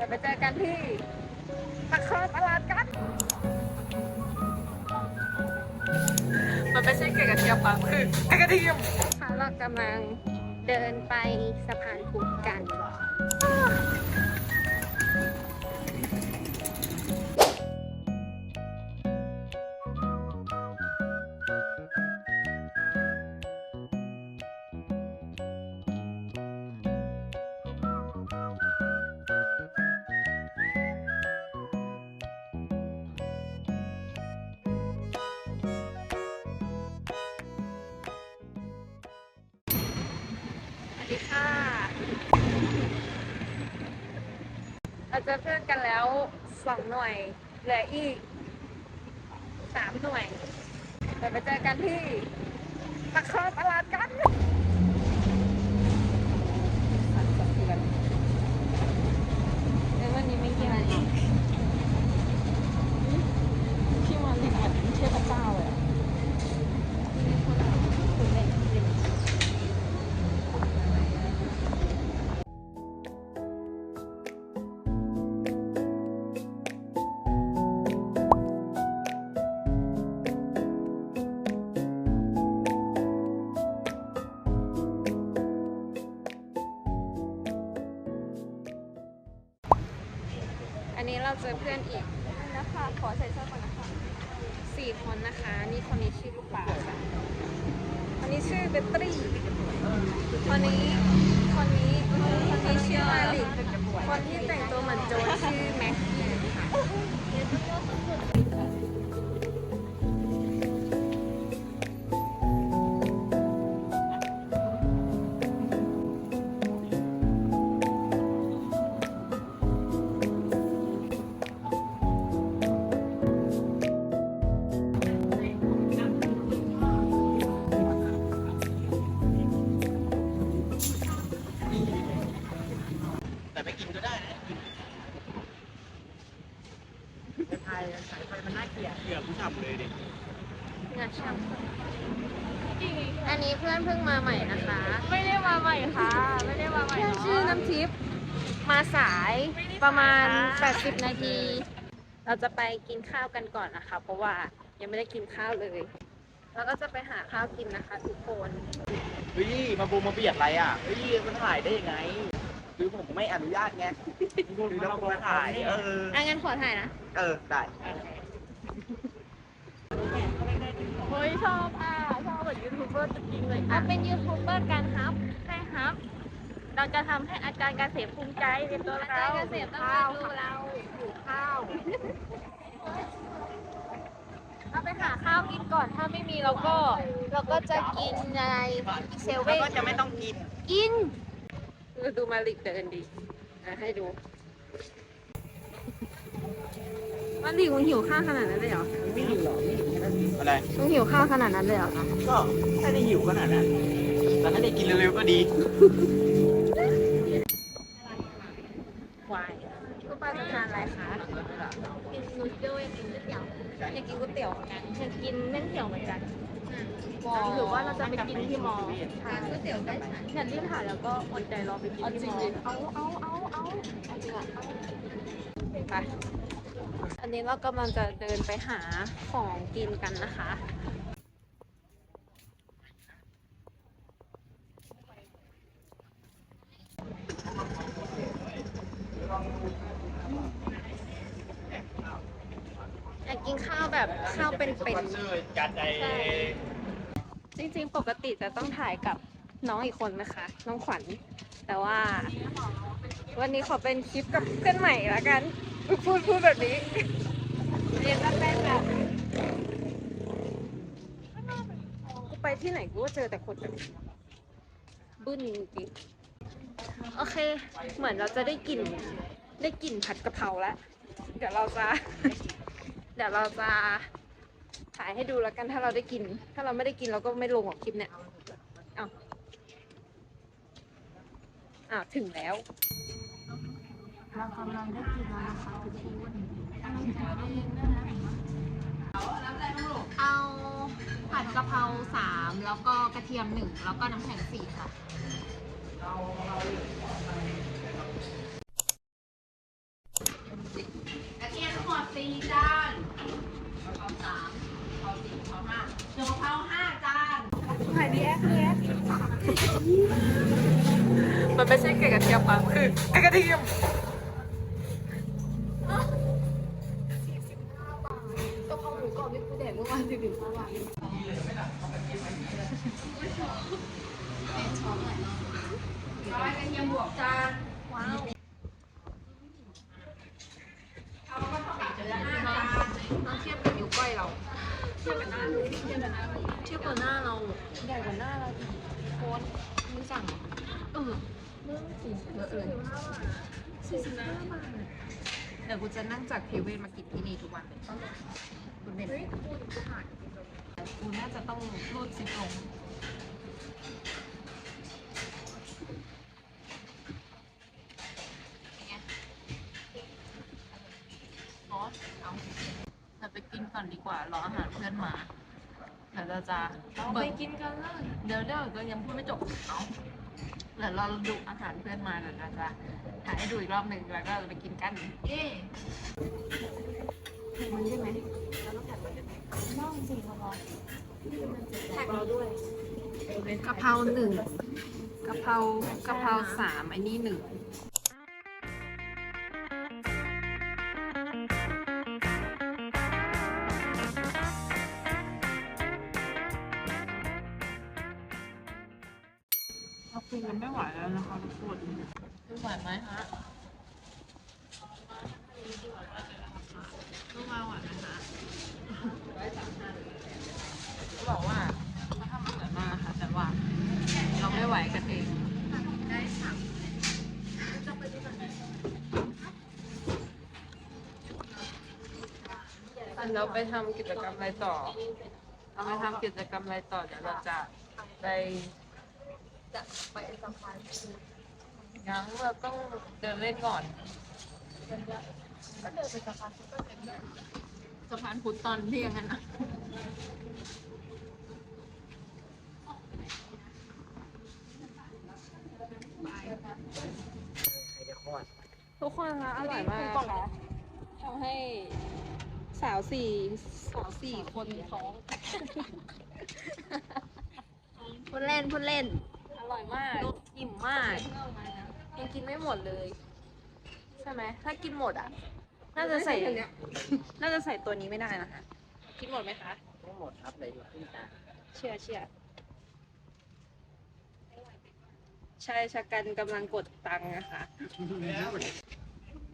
ดี๋ยวไปเจอกันที่ตะเคอตลาดกัน มันไม่ใช่ไก่กระเทียมค่ะคือไก่กระเทียมค่ะเรากำลังเดินไปสะพานพุทธกัน ดีค่ะ เราจะเพื่อนกันแล้วสองหน่วยเหลืออีกสามหน่วยเดี๋ยวไปเจอกันที่ตะเคอตลาดกัน เราเจอเพื่อนอีกนะคะขอใส่เสื้อก่อนนะคะสี่คนนะคะ นี่คนนี้ชื่อลูกปลาค่ะคนนี้ชื่อเบตตี้คนนี้คนนี้คนนี้ชื่อมาลิกคนที่แต่งตัวเหมือนโจรชื่อแม็กกี้ค่ะ มาณ 80 นาที เราจะไปกินข้าวกันก่อนนะคะ เพราะว่ายังไม่ได้กินข้าวเลย แล้วก็จะไปหาข้าวกินนะคะทุกคนเฮ้ยมาบูมมาเบียดอะไรอะเฮ้ยมันถ่ายได้ยังไงคือผมไม่อนุญาตไงคือเราควรถ่ายเอออะงั้นขอถ่ายนะ เออได้เฮ้ยชอบอะชอบเหมือนยูทูบเบอร์จริงๆเลยอะอะเป็นยูทูบเบอร์กันครับใช่ครับ เราจะทำให้อาจารย์เกษมภูมิใจในตัวอาเราจารย์เกษมต้องมาดูเราหิวข้าวเราไปหาข้าวกินก่อนถ้าไม่มีเราก็เราก็จะกินอะไรเซเว่นก็จะไม่ต้องกิน กิน ดูมาลิกเดินดิอะให้ดู มาลิกมึงหิวข้าวขนาดนั้นเลยเหรอไม่หิวหรอไม่หิวแค่นั้นอะไร มึงหิวข้าวขนาดนั้นเลยเหรอ ก็ถ้าได้หิวขนาดนั้นแต่ถ้าได้กินเร็วๆก็ดี ควายคุณป้าจะทานอะไรคะกินนูเดิลอยากกินก๋วยเตี๋ยว อยากกินก๋วยเตี๋ยวเหมือนกันจะกินเม่นเขียวเหมือนกันมอหรือว่าเราจะไปกินที่มอทานก๋วยเตี๋ยวได้ฉันอย่ารีบถ่ายแล้วก็อดใจรอไปกินที่มอเอาเอาเอาเอาเอาจริงอะเอาไปอันนี้เรากำลังจะเดินไปหาของกินกันนะคะ อยากกินข้าวแบบข้าวเป็นๆการใจใช่จริงๆ ปกติจะต้องถ่ายกับน้องอีกคนนะคะ น้องขวัญ แต่ว่า วันนี้ขอเป็นคลิปกับเพื่อนใหม่ละกัน พูดพูดแบบนี้เรียนรับแรกแบบกูไปที่ไหนกูก็เจอแต่คนแบบบึ้นจริงๆโอเค เหมือนเราจะได้กลิ่นได้กลิ่นผัดกะเพราแล้ว เดี๋ยวเราจะ เดี๋ยวเราจะ ถ่ายให้ดูแล้วกันถ้าเราได้กิน ถ้าเราไม่ได้กินเราก็ไม่ลงหรอกคลิปเนี่ยอ้าวอ้าวถึงแล้วเรากำลังได้กินแล้วนะคะทุกคนเอาผัดกะเพราสามแล้วก็กระเทียมหนึ่งแล้วก็น้ำแข็งสี่ค่ะ สี่จานกะเพราสามกะเพราสี่กะเพรา ห้ากะเพราห้าจานถ่ายดีแอคดีแอคมันไม่ใช่ไก่กระเทียมค่ะคือไก่กระเทียม เราหน้าเราใหญ่กว่าหน้าเราอีกโคนมึงสั่งเออเรื่องสี่สิบเออสี่สิบห้าบาทเดี๋ยวกูจะนั่งจากพิเวศมากินที่นี่ทุกวันเลยคุณเป็นกูน่าจะต้องรูดซิปลงซอสเอาเราไปกินก่อนดีกว่ารออาหารเพื่อนมา เดี๋ยวเราจะเราเบิไปกกินกันเลยเดี๋ยวเดี๋ยวก็ยังพูดไม่จบเอาเดี๋ยวเราดูอาหารเพื่อนมาเดี๋ยวเราจะถ่ายให้ดูอีกรอบหนึ่งแล้วก็เราไปกินกันเย้มันใช่ไหมแท็กเราด้วยกะเพราหนึ่งกะเพรากะเพราสามอันนี้หนึ่ง เราคุยกันไม่ไหวแล้วนะคะทุกคนดูไหวไหมฮะดูมาไหวไหมฮะเขาบอกว่าเขาทำมาเหมือนมากค่ะแต่ว่าเราไม่ไหวกันเองเราไปทำกิจกรรมอะไรต่อ เราไปทำกิจกรรมอะไรต่อเดี๋ยวเราจะไป จะไปสะพานงั้นเราต้องเดินเล่นก่อน ก็เดินไปสะพานพุทธก็เดินได้สะพานพุทธตอนเที่ยงอะนะทุกคนคะอร่อยมากค่ะทำให้สาวสี่สาวสี่คนท้อง พูดเล่นพูดเล่นอ ร่อยมากอิ่มมากยังกินไม่หมดเลย ใช่ไหมถ้ากินหมดอะ น่าจะใส่น่าจะใส่ตัวนี้ไม่ได้นะคะกินหมดไหมคะทั้งหมดครับเลยอยู่ที่จานเชื่อเชื่อชายชะกันกำลังกดตังค์นะคะ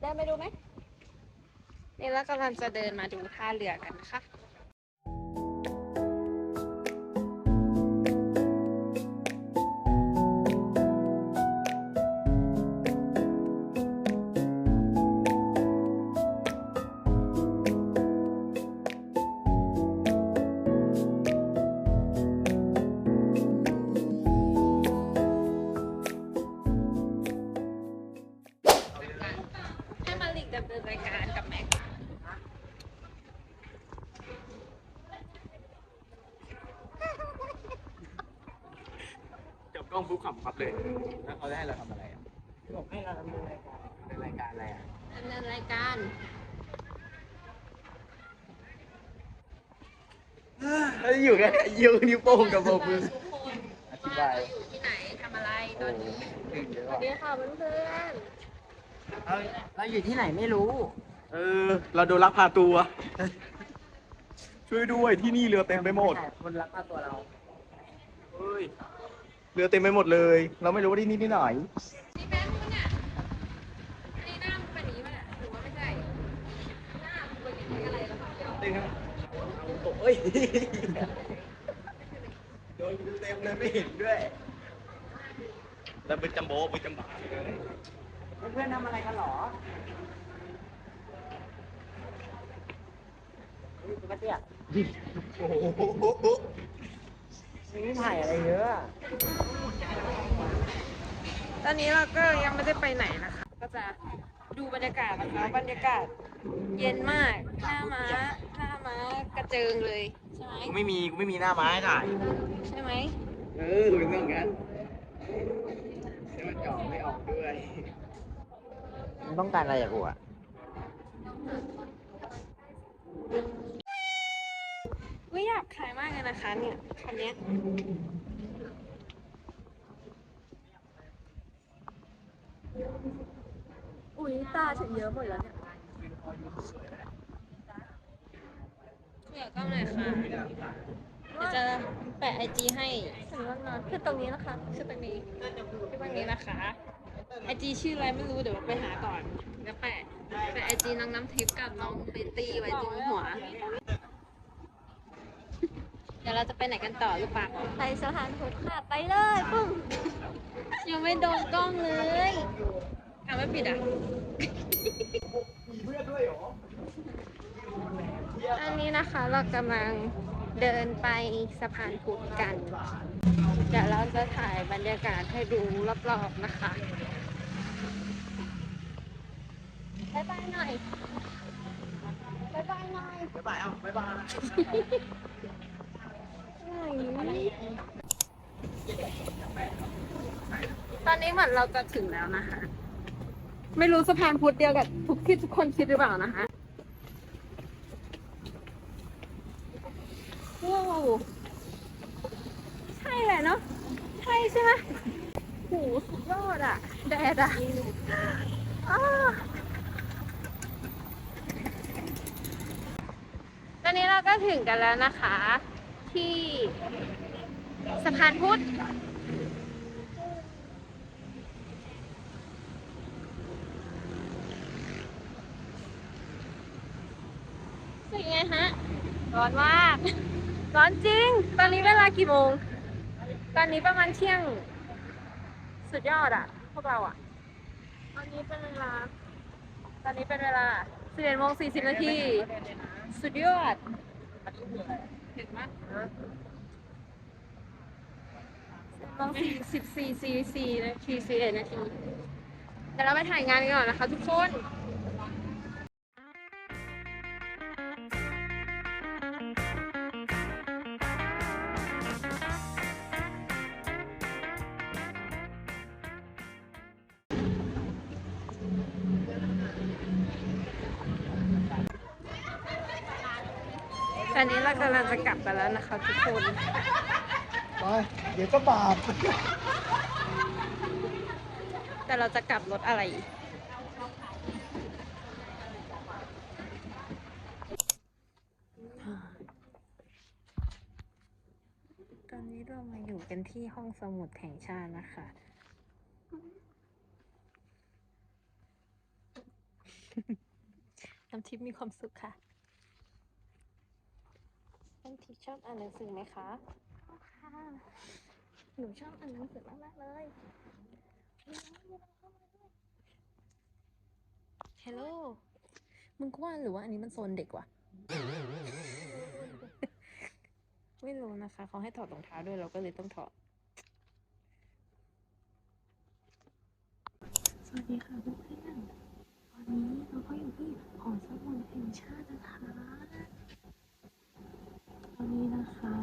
ได้ไปดูไหมนี่แล้วกำลังจะเดินมาดูท่าเรือกันนะคะ แล้วเขาได้ให้เราทำอะไรอะบอกให้เราดำเนินรายการดำเนินรายการอะไรอะดำเนินรายการแล้วอยู่กันยืนนิ้วโป้งกับโบมือทุกคนอธิบายว่าเราอยู่ที่ไหนทำอะไรตอนนี้ถึงเยอะสวัสดีค่ะเพื่อนเราอยู่ที่ไหนไม่รู้ เออ เราโดนลักพาตัว ช่วยด้วยที่นี่เรือเต็มไปหมด คนลักพาตัวเราเฮ้ยเรือเต็มไปหมดเลย เราไม่รู้ว่าที่นี่ที่ไหนๆนี่แบงค์ปะเนี่ยนี่หน้ามันเป็นอย่างนี้ปะเนี่ยหรือว่าไม่ใช่ หน้ามันเป็นอย่างนี้อะไรแล้วคะเดี๋ยวเต็มเอ้ยโดนเต็มเลยไม่เห็นด้วย แล้วเป็นจัมโบ้เป็นจัมบาเลยเพื่อนๆทำอะไรกันหรอมาเตี้ยโอ้โห นี่ถ่ายอะไรเยอะ ตอนนี้เราก็ยังไม่ได้ไปไหนนะคะ ก็จะดูบรรยากาศนะคะบรรยากาศเย็นมากหน้าม้าหน้าม้ากระเจิงเลย ใช่ไหมกูไม่มีกูไม่มีหน้าไม้ถ่ายใช่ไหมเออถูกต้องกันแต่มันจ่อไม่ออกด้วยมึงต้องการอะไรจากกูอะ ไม่อยากขายมากเลยนะคะเนี่ยคันเนี้ยอุ้ยตาฉันเยอะหมดแล้วเนี่ยคุยกับกล้องหน่อยค่ะ เดี๋ยวจะแปะไอจีให้ถึงวันนั้นคือตรงนี้นะคะคือตรงนี้คือตรงนี้นะคะ ไอจีชื่ออะไรไม่รู้เดี๋ยวไปหาก่อนแล้วแปะแปะไอจีน้องน้ำทิพย์กับน้องเบตตี้ไว้ตรงหัวเดี๋ยวเราจะไปไหนกันต่อหรือเปล่าไปสถานพุทธค่ะ ไปเลยปุ้งยังไม่โดนกล้องเลยอะไม่ปิดอะอันนี้นะคะเรากำลังเดินไปสะพานพุทธกัน เดี๋ยวเราจะถ่ายบรรยากาศให้ดูรอบๆนะคะบายบายหน่อยบายบายหน่อยบ๊ายบายเอาบ๊ายบาย ตอนนี้เหมือนเราจะถึงแล้วนะคะ ไม่รู้สะพานพุทธเดียวกับทุกที่ทุกคนคิดหรือเปล่านะคะว้าวใช่แหละเนาะใช่ใช่ไหมโหสุดยอดอะแดดอะอตอนนี้เราก็ถึงกันแล้วนะคะ ที่สะพานพุทธเป็นไงฮะ ร้อนมาก ร้อนจริง ตอนนี้เวลากี่โมง ตอนนี้ประมาณเที่ยง สุดยอดอะพวกเราอะตอนนี้เป็นเวลา ตอนนี้เป็นเวลา11โมง40นาที สุดยอด เห็นไหม11โมง44 44นาที41นาทีเดี๋ยวเราไปถ่ายงานกันก่อนนะคะทุกคน อนนี้เรากำลังจะกลับกันแล้วนะคะทุกคน ไป เดี๋ยวก็บาปแต่เราจะกลับรถอะไร ตอนนี้เรามาอยู่กันที่ห้องสมุดแห่งชาตินะคะ น้ำทิพย์มีความสุขค่ะ น้ำทิพย์ชอบอ่านหนังสือไหมคะค่ะ หนูชอบอ่านหนังสือมากๆเลยฮัลโหลมึงก็ว่าหรือว่าอันนี้มันโซนเด็กวะ ไม่รู้นะคะ เขาให้ถอดรองเท้าด้วยเราก็เลยต้องถอด สวัสดีค่ะเพื่อนๆตอนนี้เราก็อยู่ที่หอสมุดแห่งชาตินะคะ ตอนนี้นะคะ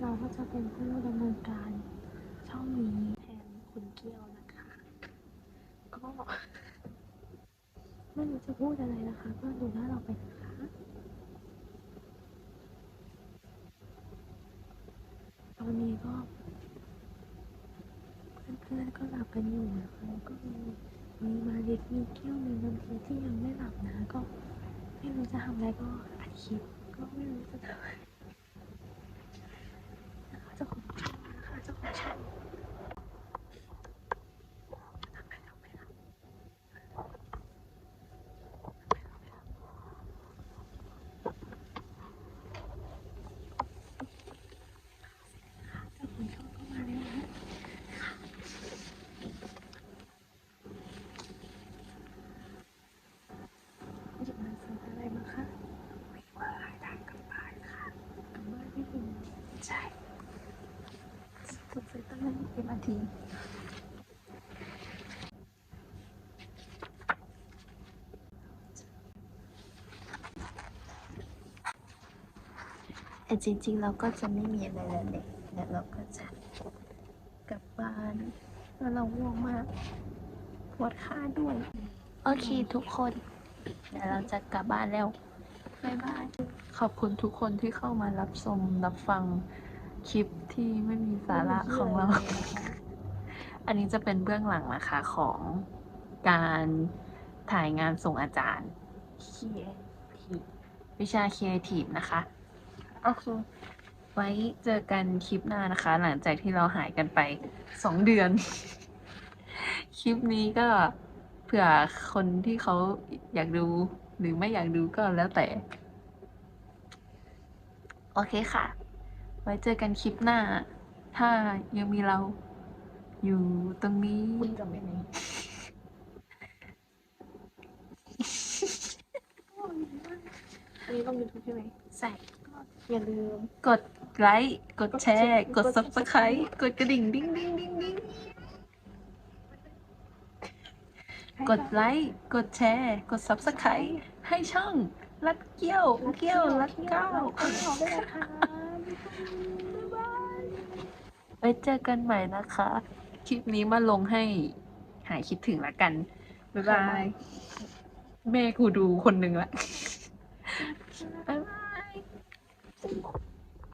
เราก็จะเป็นผู้ดำเนินการช่องนี้แทนคุณเกี้ยวนะคะ ก็ไม่รู้จะพูดอะไรนะคะ ก็ดูหน้าเราไปนะคะตอนนี้ก็เพื่อนๆก็หลับกันอยู่นะคะแล้วก็มีมีมาเด็กมีเกี้ยวมีน้ำพีที่ยังไม่หลับนะก็ไม่รู้จะทำอะไรก็อัดคลิปก็ไม่รู้จะทำอะไรนะคะเจ้าของช่องนะคะเจ้าของช่องทำไมทำไมล่ะเจ้าของช่องก็มาแล้วนะ หยิบหนังสืออะไรมาคะวิวาทางกลับบ้านค่ะกลับบ้านไม่ถึงใช่สุดสายตั้งแต่เป็นนา ที แต่จริงๆ เราก็จะไม่มีอะไรแล้วเนี่ยแล้วเราก็จะกลับบ้านแล้วเราง่วงมาก ปวดขาด้วย โอเคทุกคนเดี๋ยวเราจะกลับบ้านแล้วไปบ๊ายบาย ขอบคุณทุกคนที่เข้ามารับชมรับฟังคลิปที่ไม่มีสาระของเรา อันนี้จะเป็นเบื้องหลังนะคะของการถ่ายงานส่งอาจารย์วิชาครีเอทีฟนะคะโอเคไว้เจอกันคลิปหน้านะคะ หลังจากที่เราหายกันไปสองเดือน คลิปนี้ก็เผื่อคนที่เขาอยากดูหรือไม่อยากดูก็แล้วแต่ โอเคค่ะ ไว้เจอกันคลิปหน้า ถ้ายังมีเรา อยู่ตรงนี้ คุณจะไม่ไหนอันนี้ลงยูทูบใช่ไหมใส่อย่าลืม กดไลค์ กดแชร์ กด subscribe กดกระดิ่งดิ้งดิ้งดิ้งดิ้งกดไลค์ กดแชร์ กด subscribe ให้ช่อง รัดเกี้ยว เกี้ยว รัดเก้าขอได้เลยค่ะไว้เจอกันใหม่นะคะ คลิปนี้มาลงให้หายคิดถึงละกัน บ๊ายบาย แม่กูดูคนหนึ่งละ บ๊ายบาย